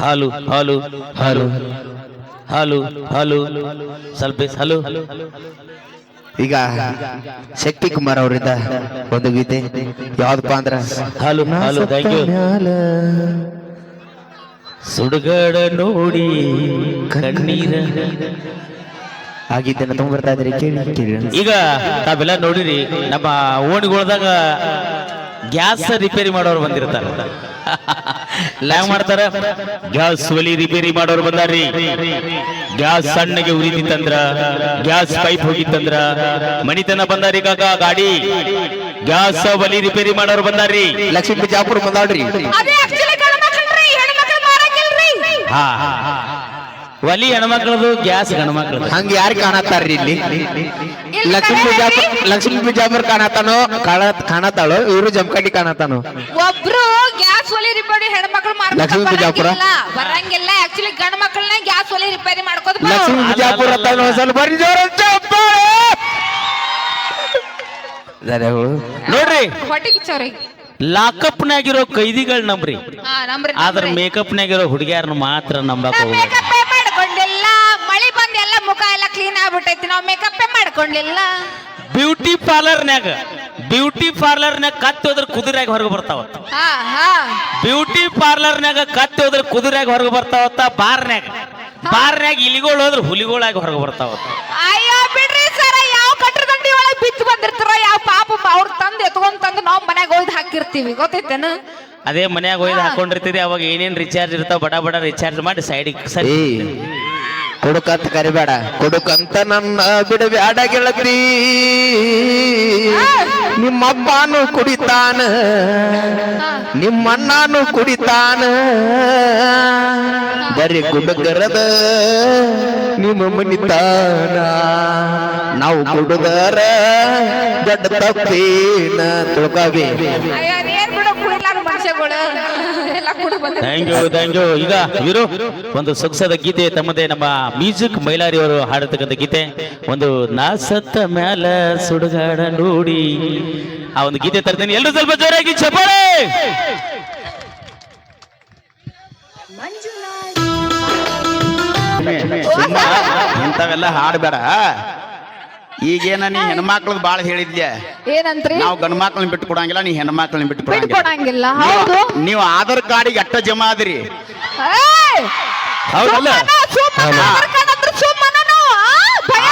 ಹಾಲು ಹಾಲು ಹಾಲು. ಹಾಲು ಹಾಲು. ಸ್ವಲ್ಪ ಹಾಲು. ಈಗ ಶಕ್ತಿ ಕುಮಾರ್ ಅವರಿಂದ ಒಂದು ಗೀತೆ. ಯಾವ್ದಪ್ಪ ಅಂದ್ರ? ಹಾಲು ಹಾಲು ಥ್ಯಾಂಕ್ ಯು ಸುಡುಗಾಡ ನೋಡಿ ಕಣ್ಣೀರ. ಆಗಿದ್ದನ್ನು ತುಂಬ ಬರ್ತಾ ಇದ್ರಿ ಕೇಳಿ ಕೇಳಿ. ಈಗ ತಾವೆಲ್ಲ ನೋಡಿರಿ ನಮ್ಮ ಓಣಿಗೊಳದಾಗ ಗ್ಯಾಸ್ ರಿಪೇರಿ ಮಾಡೋರು ಬಂದಿರ್ತಾರ. ಲ್ಯಾಂಗ್ ಮಾಡ್ತಾರ. ಗ್ಯಾಸ್ ಒಲಿ ರಿಪೇರಿ ಮಾಡೋರು ಬಂದಾರ್ರಿ. ಗ್ಯಾಸ್ ಸಣ್ಣಗೆ ಉರಿತಿತ್ತಂದ್ರ ಗ್ಯಾಸ್ ಪೈಪ್ ಹೋಗಿತ್ತಂದ್ರ ಮನಿತನ ಬಂದಾರಿ ಕಾಕ ಗಾಡಿ. ಗ್ಯಾಸ್ ಒಲಿ ರಿಪೇರಿ ಮಾಡೋರು ಬಂದಾರ್ರಿ. ಲಕ್ಷ್ಮೀ ಬಿಜಾಪುರ ಬಂದಾಡ್ರಿ ಮಾರಂಗಿಲ್ರಿ ಹಾ ಒಲಿ ಹೆಣ್ಮಕ್ಳದು ಗ್ಯಾಸ್ ಹೆಣ್ಮಕ್ಳದು ಹಂಗ ಯಾರು ಕಾಣತ್ತಾರ್ರಿ ಇಲ್ಲಿ? ಲಕ್ಷ್ಮೀ ಬಿಜಾಪುರ ಲಕ್ಷ್ಮೀ ಬಿಜಾಪುರ್ ಕಾಣತ್ತಾನೋ? ಕಾಣ ಕಾಣತಾಳೋ ಇವರು ಜಮಖಂಡಿ ಕಾಣತಾನೋ ಒಬ್ರು ಗ್ಯಾಸ್ ಒಲಿ ರಿಪೇರಿ ಹೆಣ್ಮಕ್ಳು ಲಕ್ಷ್ಮೀ ಬಿಜಾಪುರ? ಬರಂಗಿಲ್ಲ ಬರಂಗಿಲ್ಲ. ಆಕ್ಚುಲಿ ಗಂಡ ಮಕ್ಕಳನ್ನ ಗ್ಯಾಸ್ ಒಲೆ ರಿಪೇರಿ ಮಾಡ್ಕೋದ್ ಲಕ್ಷ್ಮೀ ಬಿಜಾಪುರ ಬರ್ರಿ ಜೋರ. ನೋಡ್ರಿ. ಲಾಕಪ್ನಾಗಿರೋ ಕೈದಿಗಳು ನಂಬ್ರಿ. ಆದ್ರ ನಮ್ರಿ ಆದ್ರ ಮೇಕಪ್ನಾಗಿರೋ ಮಾತ್ರ ನಂಬಕ್ ಹೋಗ್ಬೇಡಿ ಮೇಕಪ್ ಮಾಡ್ಕೊಂಡಿಲ್ಲ. ಮಳಿ ಬಂದ್ ಎಲ್ಲ ಮುಖ ಎಲ್ಲ ಕ್ಲೀನ್ ಆಗ್ಬಿಟ್ಟೈತಿ. ನಾವ್ ಮೇಕಪ್ ಮಾಡ್ಕೊಂಡಿಲ್ಲ. ಬ್ಯೂಟಿ ಪಾರ್ಲರ್ನ್ಯಾಗ ಬ್ಯೂಟಿ ಪಾರ್ಲರ್ನ್ಯಾಗ ಕತ್ತಿ ಹೋದ್ರೆ ಕುದುರೆಯಾಗ ಹೊರಗೆ ಬರ್ತಾವ. ಹಾ ಹಾ. ಬ್ಯೂಟಿ ಪಾರ್ಲರ್ನ್ಯಾಗ ಕತ್ತಿ ಹೋದ್ರೆ ಕುದುರೆಯಾಗ ಹೊರಗೆ ಬರ್ತಾವತ್ತ ಬಾರ್ನ್ಯಾಗ. ಬಾರ್ನ್ಯಾಗ ಇಲಿಗಳು ಹೋದ್ರೆ ಹುಲಿಗಳಾಗಿ ಹೊರಗೆ ಬರ್ತಾವ. ಅಯ್ಯೋ ಬಿಡ್ರಿ ಸರ ಯಾವ ಕಟ್ಟದಂಡಿ ಒಳಗ್ ಬಿತ್ತು ಬಂದಿರ್ತಾರ ಯಾವ ಪಾಪ ಅವ್ರ ತಂದು ಎತ್ಕೊಂಡ್ ತಂದು ನಾವ್ ಮನ್ಯಾಗ ಒಯ್ದು ಹಾಕಿರ್ತೀವಿ ಗೊತ್ತೈತೇನು? ಅದೇ ಮನ್ಯಾಗ ಒಯ್ದು ಹಾಕೊಂಡಿರ್ತೀರಿ ಅವಾಗ ಏನೇನ್ ರಿಚಾರ್ಜ್ ಇರ್ತಾವ ಬಡ ಬಡ ರಿಚಾರ್ಜ್ ಮಾಡಿ ಸೈಡಿಗೆ ಸರಿ ಕೊಡುಕಂತ ಕರಿಬೇಡ. ಕೊಡುಕಂತ ನನ್ನ ಬಿಡಬೇಡ ಗೆಳತಿ ನಿಮ್ಮಪ್ಪನು ಕುಡಿತಾನ. ನಿಮ್ಮಣ್ಣನು ಕುಡಿತಾನ. ಬರೀ ಕುಡುಗರದ ನಿಮ್ಮ ಮನಿತಾನ. ನಾವು ಕುಡುಗರ ದೊಡ್ಡ ತಪ್ಪೇನ ತಿಳ್ಕೊಬಿ ಅಯ್ಯೋ ಏನ್ ಬಿಡು ಕುಡಿಲಾರ ಮನುಷ್ಯಗಳು ಎಲ್ಲ ಕುಡಿ ಬಂದ ಥ್ಯಾಂಕ್ ಯು ಥ್ಯಾಂಕ್ ಯು ಈಗ ಇವರು ಒಂದು ಸೊಗಸಾದ ಗೀತೆ ತಮ್ಮದೇ ನಮ್ಮ ಮ್ಯೂಸಿಕ್ ಮೈಲಾರಿ ಅವರು ಹಾಡತಕ್ಕಂಥ ಗೀತೆ. ಒಂದು ನಾ ಸತ್ತ ಮ್ಯಾಲ ಸುಡುಗಾಡ ನೋಡಿ. ಆ ಒಂದು ಗೀತೆ ತರ್ತೇನೆ. ಎಲ್ಲರೂ ಸ್ವಲ್ಪ ಜೋರಾಗಿ ಚಪ್ಪಾಳೆ! ಇಂಥವೆಲ್ಲ ಹಾಡ್ಬೇಡ. ಈಗೇನ ನೀ ಹೆಣ್ಮಕ್ಳದ್ ಬಾಳ ಹೇಳಿದ್ಯ? ಏನಂತ್ರಿ? ನಾವು ಗಂಡ್ ಮಕ್ಳನ್ನ ಬಿಟ್ಟು ಕೊಡಂಗಿಲ್ಲ ನೀ ಹೆಣ್ಮಕ್ಳನ್ನ ಬಿಟ್ಟು ಕೊಡಂಗಿಲ್ಲ. ಬಿಟ್ಕೊಡಂಗಿಲ್ಲ ಹೌದು. ನೀವು- ನೀವು ಆಧಾರ್ ಕಾರ್ಡಿಗೆ ಅಟ್ಟ ಜಮಾ ಆದ್ರಿ. ಏಯ್! ಹೌದಲ್ಲ? ಸುಮ್ಮನ, ಸುಮ್ಮನ, ಆಧಾರ್ ಕಾರ್ಡ್ ಅಂದ್ರೆ ಸುಮ್ಮನನು, ಆ? ಭಯ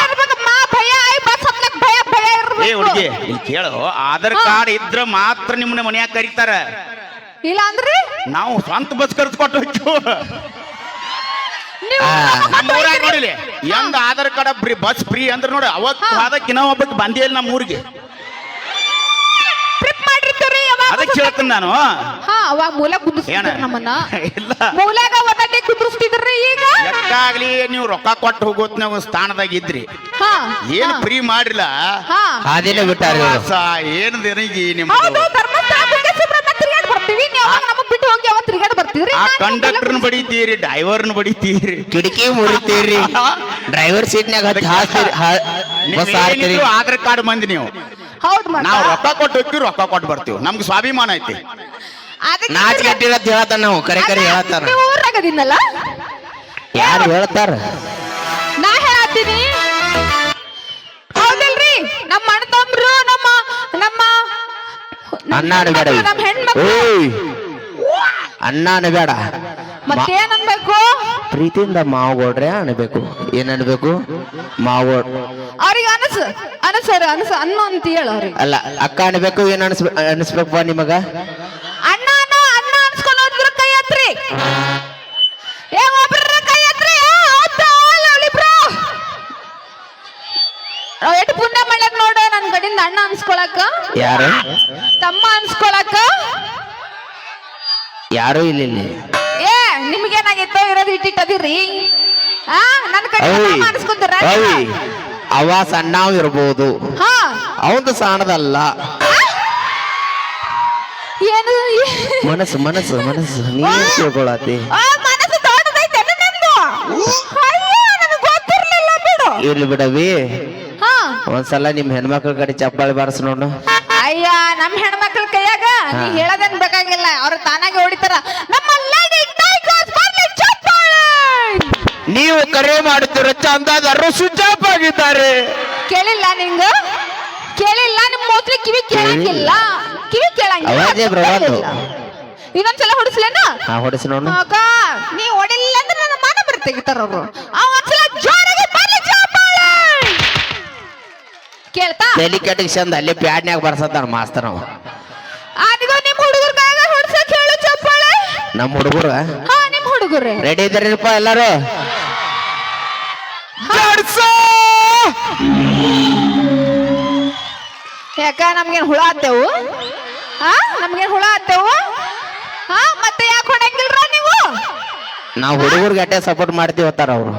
ಭಯ, ಐ ಬಸ್ ಹತ್ಲಕ್ ಭಯ, ಭಯ ಏ ಇರ್ಬೇಕು. ಹುಡುಗಿ ಇಲ್ಲಿ ಕೇಳು. ಆಧಾರ್ ಕಾರ್ಡ್ ಇದ್ರ ಮಾತ್ರ ನಿಮ್ಮನ್ನ ಮನ್ಯಾಗ ಕರೀತಾರ. ಇಲ್ಲ ಅಂದ್ರಿ ನಾವು ಸ್ವಂತ ಬಸ್ ಕರ್ದು ಕೊಟ್ಟು ಹೋಗ್ತೀವಿ ನೀವು ನಮ್ಮ ಊರಾಗ ನೋಡಿಲಿ ಎಂದ Aadhaar card free bus free ಅಂದ್ರೆ ನೋಡಿ ಅವತ್ತು ಅದಕ್ಕಿನ್ನ ಒಬ್ಬಕ್ಕೆ ಬಂದೇ ಇಲ್ಲ ನಮ್ಮ ಊರಿಗೆ ಟ್ರಿಪ್ ಮಾಡಿರ್ತೀರಿ ಯಾವಾಗ ಅದಕ್ಕೆ ಹೇಳ್ತೀನಿ ನಾನು. ಹಾ ಅವಾಗ ಮೂಲ ಏನ? ಕುಂದಿಸ್ತಿದ್ರು ನಮ್ಮನ್ನ. ಇಲ್ಲ. ಮೂಲಾಗ ಒಂದೊಂದೇ ಕುಂದಿಸ್ತಿದ್ರಿ ಈಗ? ಎಷ್ಟಾಗ್ಲಿ ನೀವು ರೊಕ್ಕ ಕೊಟ್ಟು ಹೋಗೋತ್ನಾಗ ಸ್ಥಾನದಾಗ ಇದ್ರಿ. ಹಾ ಏನ್ ಫ್ರೀ ಮಾಡಿಲ್ಲ? ಹಾ. ಹಾದಿನ ಬಿಟ್ಟಾರ. ಏನು ನಿಮ್ಮ ಹೌದು ಧರ್ಮಸ್ಥಳ ಕುಕ್ಕೆ ಸುಬ್ರಹ್ಮಣ್ಯ ತಿರ್ಗಾಡ್ ಬರ್ತೀವಿ. ನೀವು ಅವಾಗ ನಮಗ್ ಬಿಟ್ಟು ಹೋಗಿ ತಿರ್ಗಾಡ್ ಬರ್ತೀರಿ ಆ ಕಂಡಕ್ಟರ್ನ ಬಡಿತೀರಿ ಡ್ರೈವರ್ನ ಬಡಿತೀರಿ. ಕಿಟಕಿ ಮುರಿತೀರಿ. ಡ್ರೈವರ್ ಸೀಟ್ನಾಗ ಹತ್ತಿ ಹಾಸ್ತೀರಿ ಹಾ- ಬಸ್ ಹಾರ್ತೀರಿ. ಆಧಾರ್ ಕಾರ್ಡ್ ಮಂದಿ ನೀವು. ಹೌದು ಮತ್ತ. ನಾವು ರೊಕ್ಕ ಕೊಟ್ಟು ಹೋಗ್ತೀವಿ ರೊಕ್ಕ ಕೊಟ್ಟು ಬರ್ತೀವಿ. ನಮ್ಗೆ ಸ್ವಾಭಿಮಾನ ಐತಿ. ಅದಕ್ಕೆ ನಾಚ್ ಕಟ್ಟಿರತ್ ಹೇಳತ್ತಾನ ನಾವು ಕರೆ ಕರೆ ಹೇಳತ್ತಾರ ನೀವು ಊರಾಗದಿನಲ್ಲ ಯಾರು ಹೇಳ್ತಾರ? ನಾ ಹೇಳತ್ತೀನಿ ಹೌದಲ್ರಿ? ನಮ್ಮ ಅಣ್ಣ ತಮ್ಮರು ನಮ್ಮ ನಮ್ಮ ಅಣ್ಣ ಅನ್ಬೇಡ ನಮ್ಮ ಹೆಣ್ಮಕ್ಳು. ಓಯ್. ಅಣ್ಣ ಅನ್ಬೇಡ ಮತ್ತೇನ್ ಅನ್ಬೇಕು? ಪ್ರೀತಿಯಿಂದ ಮಾವಗೌಡ್ರೆ ಅನ್ಬೇಕು. ಏನ್ ಅನ್ಬೇಕು? ಮಾವಗೋಡ್ ಅವ್ರಿಗೆ ಅನಸ ಅನಸರ ಅನಸ ಅನ್ನು ಅಂತ ಹೇಳ ಅವ್ರಿಗೆ. ಅಲ್ಲ ಅಕ್ಕ ಅನ್ಬೇಕು ಏನ್ ಅನ್ಸ್ಬ ಅನ್ಸ್ಬೇಕಪ್ಪ ನಿಮಗ. ಅಣ್ಣ ಅನ್ನೋ ಅಣ್ಣ ಅನ್ಸ್ಕೊಂಡು ಹೋದ್ರ ಕೈ ಹತ್ರಿ ಏ ಒಬ್ರ ಕೈ ಎಷ್ಟು ಪುಣ್ಯ ಮಾಡ್ಯಾಕ ನೋಡ ನನ್ ಕಡೆಯಿಂದ ಅಣ್ಣ ಅನ್ಸ್ಕೊಳಕ. ಯಾರು? ತಮ್ಮ ಅನ್ಸ್ಕೊಳಕ. ಯಾರು ಇಲ್ಲ ಇಲ್ಲಿ ಏ ನಿಮ್ಗೇನಾಗಿತ್ತೋ ಇರೋದು ಆ ಕಡೆ ಅವಿ ಸಣ್ಣವ್ ಇರ್ಬೋದು. ಹಾ. ಅವಂದು ಸಣ್ಣದಲ್ಲ ಏನು? ಮನಸ್ಸು ಮನಸ್ಸು ಮನಸ್ಸು. ನೀನ್ ತಿಳ್ಕೊಳತಿ. ಆ ಮನಸ್ಸು ದೊಡ್ಡದೈತೆ ನಿಂದು? ಅಯ್ಯೋ ನನಗೆ ಗೊತ್ತಿರ್ಲಿಲ್ಲ ಬಿಡು. ಇರ್ಲಿ ಬಿಡವಿ. ಹಾ. ಒಂದ್ಸಲ ನಿಮ್ ಹೆಣ್ಮಕ್ಳ ಕಡೆ ಚಪ್ಪಾಳಿ ಬಾರಿಸ್ ನೋಡು. ನಮ್ ಹೆಣ್ಮಕ್ಳ ಕೈಯಾಗ ನೀ ಹೇಳೋದೇನ್ ಬೇಕಾಗಿಲ್ಲ. ಅವ್ರ ತಾನಾಗೆ ಹೊಡಿತಾರ. ನಮ್ಮ ನೀವು ಕರೆ ಮಾಡುತ್ತಿರೋ ಚಂದಾದಾರರು ಸ್ವಿಚ್ ಆಫ್ ಆಗಿದ್ದಾರೆ. ಕೇಳಿಲ್ಲ ನಿಂಗ? ಕೇಳಿಲ್ಲ ನಿಮ್ ಮೋಸ್ಟ್ಲಿ ಕಿವಿ ಕೇಳಂಗಿಲ್ಲ. ಕಿವಿ ಕೇಳಂಗಿಲ್ಲ. ಅವಾಜೇ. ಇನ್ನೊಂದ್ಸಲ ಹೊಡಿಸ್ಲೇನ? ಹಾ ಹೊಡಿಸಿ ನೋಡು ಅಕ್ಕ ನೀ ಹೊಡಿಲಿಲ್ಲ ಅಂದ್ರೆ ನನ್ನ ಮಾನ ಬರ್ ಅವರು ಅವ್ರು. ಆ ಒಂದ್ಸಲ ಜೋರಾಗಿ ಬರ್ಲಿ ಚಪ್ಪಾಳೆ ಕೇಳ್ತಾ? ತಲೆ ಕೆಟ್ಟಿಗೆ ಚಂದ ಅಲ್ಲಿ ಪ್ಯಾಡ್ನ್ಯಾಗ ಬರ್ಸತ್ತಾನ ಮಾಸ್ತರ್ ಅವ. ಅದಿಗೋ ನಿಮ್ ಹುಡುಗರ ಕೈಯಾಗ ಹೊಡ್ಸಕ್ ಹೇಳು ಚಪ್ಪಾಳೆ. ನಮ್ಮ ಹುಡುಗರು? ಹಾ ನಿಮ್ ಹುಡುಗರೇ ರೆಡಿ ಇದ್ದಾರಪ್ಪ ಎಲ್ಲಾರು? ಯಾಕ ನಮ್ಗೇನ್ ಹುಳ ಆತೇವು ಹಾ ನಮ್ಗೇನ್ ಹುಳ ಆತೇವು ಹಾ ಮತ್ತೆ ಯಾಕೆ ಹೊಡಂಗಿಲ್ರ ನೀವು? ನಾವು ಹುಡುಗರಿಗೆ ಅಟ್ಟೆ ಸಪೋರ್ಟ್ ಮಾಡ್ತೀವಿ ಹೋತಾರ ಅವ್ರು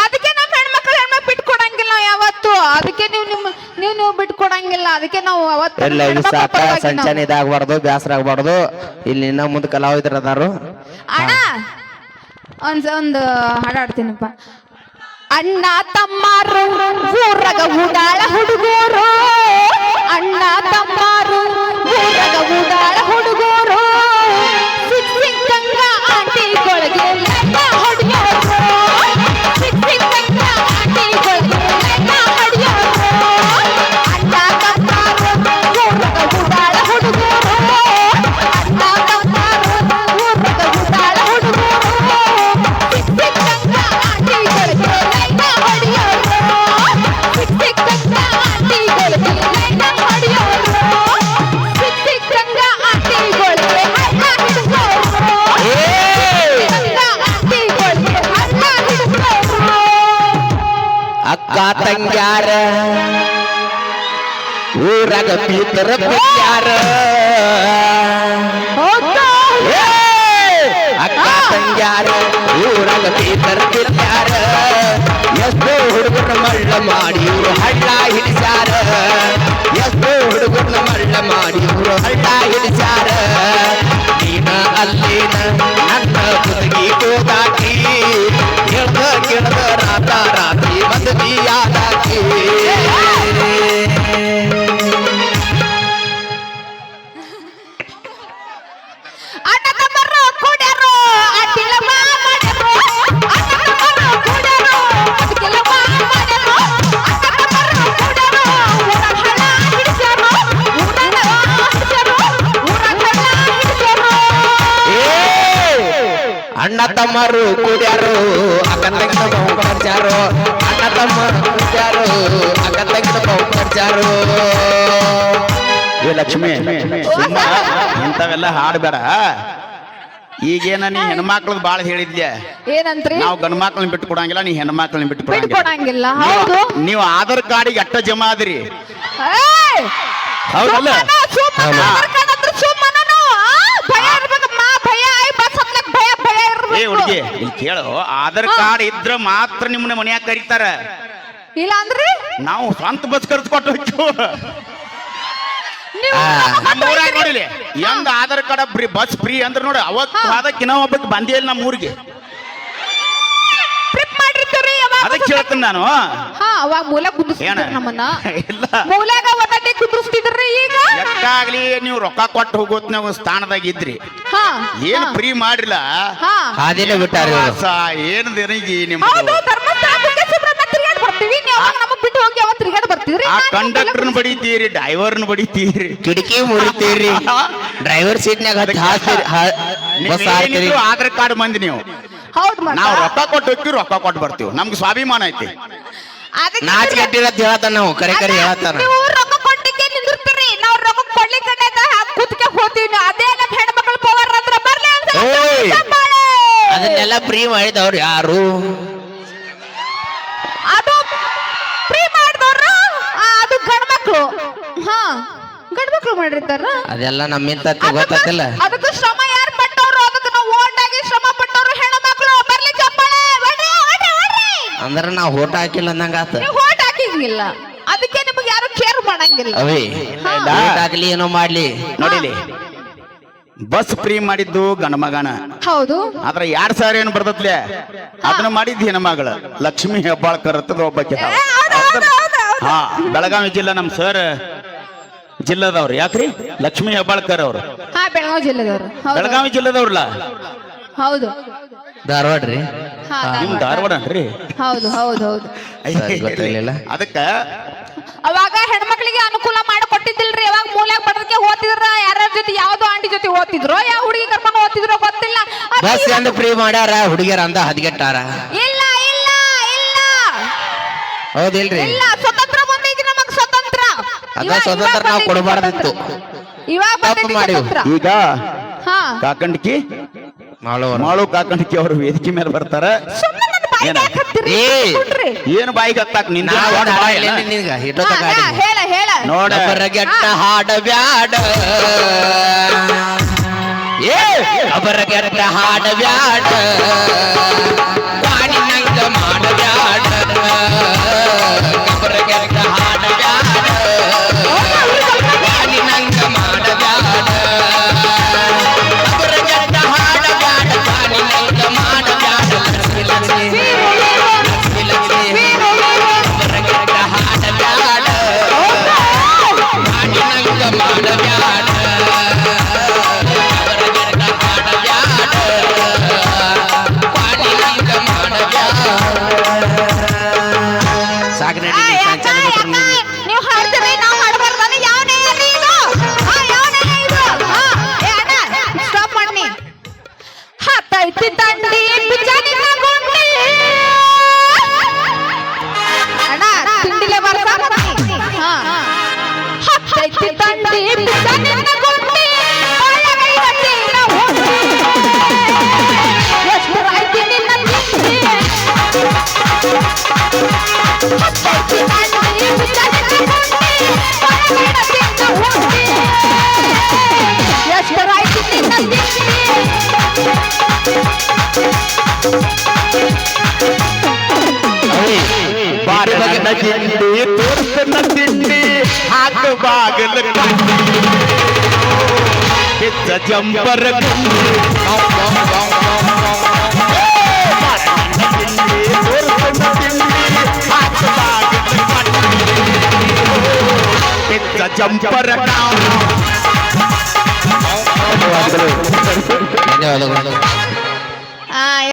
ಅದಕ್ಕೆ ನಮ್ಮ ಹೆಣ್ಮಕ್ಳು ಹೆಣ್ಮಕ್ಳು ಬಿಟ್ಕೊಡಂಗಿಲ್ಲ ನಾವು ಯಾವತ್ತು ಅದಕ್ಕೆ ನೀವು ನಿಮ್ಮ ನೀವು ನೀವು ಬಿಟ್ಕೊಡಂಗಿಲ್ಲ. ಅದಕ್ಕೆ ನಾವು ಅವತ್ತು ಇದು ಸಾಕ ಪರವಾಗಿ ಇದಾಗಬಾರ್ದು ಬೇಸರ ಆಗ್ಬಾರ್ದು. ಇಲ್ಲಿ ಇನ್ನ ಮುಂದೆ ಕಲಾವಿದ್ರು ಅದಾರು. ಅಣ್ಣ ಒಂದ್ ಒಂದು ಹಾಡಾಡ್ತೀನಪ್ಪ ಅಣ್ಣ ತಮ್ಮಾರು ಊರಗ ಉಡಾಳ ಹುಡುಗರು. ಅಣ್ಣ ತಮ್ಮಾರು ಊರಗ ಉಡಾಳ ಹುಡುಗರು. ಸಿಕ್ ಸಿಕ್ಕಂಗ ಆಂಟಿಗಳಿಗೆ ಊರಾಗ ಪೀತರ ಬಿಟ್ಯಾರ. ಅಕ್ಕ ತಂಗ್ಯಾರ ಊರಾಗ ಪೀತರ ಬಿಟ್ಯಾರ. ಅಣ್ಣ ತಮ್ಮರು ಕೂಡ್ಯಾರು ಅಕ್ಕ ತಂಗಿನ ಬಹು ಖರ್ಚಾರು ಅಣ್ಣ ತಮ್ಮರು ಕೂಡ್ಯಾರು ಅಕ್ಕ ತಂಗಿನ ಬಹು ಖರ್ಚಾರು ಏ ಲಕ್ಷ್ಮಿ ಸುಮ್ಮ ಇಂಥವೆಲ್ಲ ಹಾಡ್ಬೇಡ. ಈಗೇನ ನೀ ಹೆಣ್ಮಕ್ಳದ್ ಬಾಳ ಹೇಳಿದ್ಯ. ಏನಂತ್ರಿ? ನಾವು ಗಂಡ್ ಮಕ್ಳನ್ನ ಬಿಟ್ಟು ಕೊಡಂಗಿಲ್ಲ ನೀ ಹೆಣ್ಮಕ್ಳನ್ನ ಬಿಟ್ಟು ಕೊಡಂಗಿಲ್ಲ ಹೌದು. ನೀವು ಆಧಾರ್ ಕಾರ್ಡಿಗೆ ಅಟ್ಟ ಜಮಾ ಆದ್ರಿ! ಹೌದಲ್ಲ? ಏ ಹುಡುಗಿ ಇಲ್ಲಿ ಕೇಳು. ಆಧಾರ್ ಕಾರ್ಡ್ ಇದ್ರ ಮಾತ್ರ ನಿಮ್ಮನ್ನ ಮನ್ಯಾಗ ಕರೀತಾರ. ಇಲ್ಲ ಅಂದ್ರಿ ನಾವು ಸ್ವಂತ ಬಸ್ ಕರೆದು ಕೊಟ್ಟು ನಮ್ಮ ಊರಾಗ ನೋಡಿಲಿ ಎಂದ Aadhaar card free bus free ಅಂದ್ರೆ ನೋಡಿ ಅವತ್ತು ಅದಕ್ಕಿನ್ನ ಒಬ್ಬಕ್ಕೆ ಬಂದೇ ಇಲ್ಲ ನಮ್ಮ ಊರಿಗೆ ಟ್ರಿಪ್ ಮಾಡಿರ್ತೀವ್ರಿ ಯಾವಾಗ ಅದಕ್ಕೆ ಹೇಳ್ತೀನಿ ನಾನು. ಹಾ ಅವಾಗ ಮೂಲ ಏನ? ಕುದಿಸ್ತಿದ್ರು ನಮ್ಮನ್ನ. ಇಲ್ಲ. ಮೂಲಾಗ ಒತ್ತಟ್ಟಿ ಕುದಿಸ್ತಿದ್ರಿ ಈಗ? ನೀವು ರೊಕ್ಕ ಕೊಟ್ಟು ಹೋಗೋತ್ ನಾವು ಸ್ಥಾನದಾಗ ಇದ್ರಿ. ಹಾ ಏನ್ ಫ್ರೀ ಮಾಡಿಲ್ಲ? ಹಾ. ಬಿಟ್ಟಾರ ಇವ್ರು. ಏನ್ ನಿಮ್ಮ ಹೌದು ನಿಮ್ದು? ಧರ್ಮಸ್ಥಳ ಕುಕ್ಕೆ ಸುಬ್ರಹ್ಮಣ್ಯ ತಿರ್ಗಾಡ್ ಬರ್ತೀವಿ ನೀವು ಅವಾಗ ನಮಗ್ ಬಿಟ್ಟು ಹೋಗಿ ಅವಾಗ ತಿರ್ಗಾಡ್ ಬರ್ತಿದ್ರಿ ಆ ಕಂಡಕ್ಟರ್ನ ಬಡಿತೀರಿ ಡ್ರೈವರ್ನ ಬಡಿತೀರಿ. ಕಿಟಕಿ ಮುರಿತೀರಿ. ಡ್ರೈವರ್ ಸೀಟ್ನ್ಯಾಗ ಹತ್ತಿ ಹಾಸ್ತೀರಿ ಬಸ್ ಹಾರ್ತೀರಿ ನೀವೇನಿದ್ರು ಆಧಾರ್ ಕಾರ್ಡ್ ಮಂದಿ ನೀವು. ಹೌದು ನಾವು ರೊಕ್ಕ ಕೊಟ್ಟು ಹೋಗ್ತೀವಿ ರೊಕ್ಕ ಕೊಟ್ಟು ಬರ್ತೀವಿ. ನಮ್ಗೆ ಸ್ವಾಭಿಮಾನ ಐತಿ. ಅದಕ್ಕೆ ನಾಚಿಕೆ ಹೇಳ್ತಾನ ನಾವು ಕರೆ ಕರೆ ಹೇಳತ್ತಾರ ನೀವು ರೊಕ್ಕ ಕೊಟ್ಟಿಗೆ ನಿಂದಿರ್ತೀರಿ. ನಾವು ರೊಕ್ಕ ಕೊಡ್ಲಿಕ್ಕೆ ಕೂತ್ಕೆ ಹೋಗ್ತೀವಿ ಅದೇ ನಮ್ಮ ಹೆಣ್ಮಕ್ಳು ಪವರ್ ಅಂದ್ರೆ ಬರ್ಲಿ ಒಂದ್ಸಲ ಅದನ್ನೆಲ್ಲ ಫ್ರೀ ಮಾಡಿದವ್ರು ಯಾರು ಅದು ಫ್ರೀ ಮಾಡಿದವ್ರು ಅದು ಹಾ ಗಂಡ ಮಕ್ಕಳು ಮಾಡಿರ್ತಾರ? ಅದೆಲ್ಲ ನಮ್ಮಿಂತ ಗೊತ್ತಿಲ್ಲ ಅದಕ್ಕೆ ಶ್ರಮ ಯಾರು ಪಟ್ಟವರು? ಅದಕ್ಕೆ ನಾವು ಓಟಾಗಿ ಶ್ರಮ ಪಟ್ಟವ್ರು ಮಕ್ಕಳು ಬರ್ಲಿ ಚಪ್ಪಾಳೆ ಅಂದ್ರೆ ನಾವು ಬರ್ರಿ ಅಂದ್ರ ನಾವ್ ಓಟ ಹಾಕಿಲ್ಲ ಅಂದಂಗ ಆತ. ನೀವು ಓಟ್ ಹಾಕಿಂಗಿಲ್ಲ ಅದಕ್ಕೆ ನಿಮಗೆ ಯಾರು ಕೇರ್ ಮಾಡಂಗಿಲ್ಲ. ಅವೇ. ಓಟ್ ಹಾಕ್ಲಿ ಏನೋ ಮಾಡ್ಲಿ. ನೋಡಿಲಿ. ಬಸ್ ಫ್ರೀ ಮಾಡಿದ್ದು ಗಣಮಗನ ಹೌದು. ಆದ್ರೆ ಎರಡ್ ಸಾವಿರ ಏನು ಬರ್ತತ್ಲೆ ಅದನ್ನ ಮಾಡಿದ್ದು ಹೆಣ್ಮಗಳ? ಲಕ್ಷ್ಮಿ ಹೆಬ್ಬಾಳ್ಕರ್ ಒಬ್ಬ ಒಬ್ಬಾಕಿ ಹಾ ಬೆಳಗಾವಿ ಜಿಲ್ಲಾ ನಮ್ ಸರ್ ಜಿಲ್ಲದವ್ರು. ಯಾಕ್ರಿ? ಲಕ್ಷ್ಮೀ ಹೆಬ್ಬಾಳ್ಕರ್ ಅವ್ರು. ಹಾ ಬೆಳಗಾವಿ ಜಿಲ್ಲೆದವ್ರು. ಹೌದು. ಬೆಳಗಾವಿ ಜಿಲ್ಲದವ್ರಲ್ಲ? ಹೌದು. ಧಾರವಾಡ ರೀ? ಹಾ, ನಿಮ್ ಧಾರವಾಡ. ಧಾರವಾಡ ರೀ ಹೌದು ಹೌದು. ಹೌದು ಸರಿ. ಅದಕ್ಕ ಅವಾಗ ಹೆಣ್ಮಕ್ಳಿಗೆ ಅನುಕೂಲ ಮಾಡಿ ಕೊಟ್ಟಿದ್ದಿಲ್ರಿ ಅವಾಗ ಮೂಲ್ಯಾಗ ಬಡದಕ್ಕೆ ಓದ್ತಿದ್ರ. ಯಾರ್ಯಾರ ಜೊತೆ ಯಾವ್ದು ಆಂಟಿ ಜೊತೆ ಓದ್ತಿದ್ರು ಯಾವ ಹುಡುಗಿ ಕರ್ಕೊಂಡು ಹೋಗ್ತಿದ್ರೋ ಗೊತ್ತಿಲ್ಲ. ಅದು ಬಸ್ ಎಂದು ಫ್ರೀ ಮಾಡ್ಯಾರ ಹುಡುಗಿಯರ ಅಂದ ಹದಗೆಟ್ಟಾರ. ಇಲ್ಲ ಇಲ್ಲ ಇಲ್ಲ. ಹೌದಿಲ್ರಿ? ಇಲ್ಲ ಅದ ಸ್ವತಂತ್ರ ನಾವು ಕೊಡಬಾರ್ದಿತ್ತು. ಇವಾಗ ತಪ್ಪು ಮಾಡಿವು. ಈಗ ಹಾ. ಕಾಕಂಡ್ಕಿ ಮಾಡೋರು ಮಾಳು ಕಾಕಂಡ್ಕಿ ಅವರು ವೇದಿಕೆ ಮೇಲೆ ಬರ್ತಾರ. ಸುಮ್ಮನೆ ನನ್ನ ಬಾಯಿಗೆ ಏನ? ಬಾಯಿಗೆ ಹತ್ತಾಕ್ ಹೇಳ ನೋಡ. ಅಬರಗೆಟ್ಟ ಹಾಡ ಬ್ಯಾಡ. ಏ! ಅಬರಗೆಟ್ಟ ಹಾಡ ಬ್ಯಾಡ. न गिंडी तुर्स न सिंडी हाथ बागल हिच जंपर जंपर धन्यवाद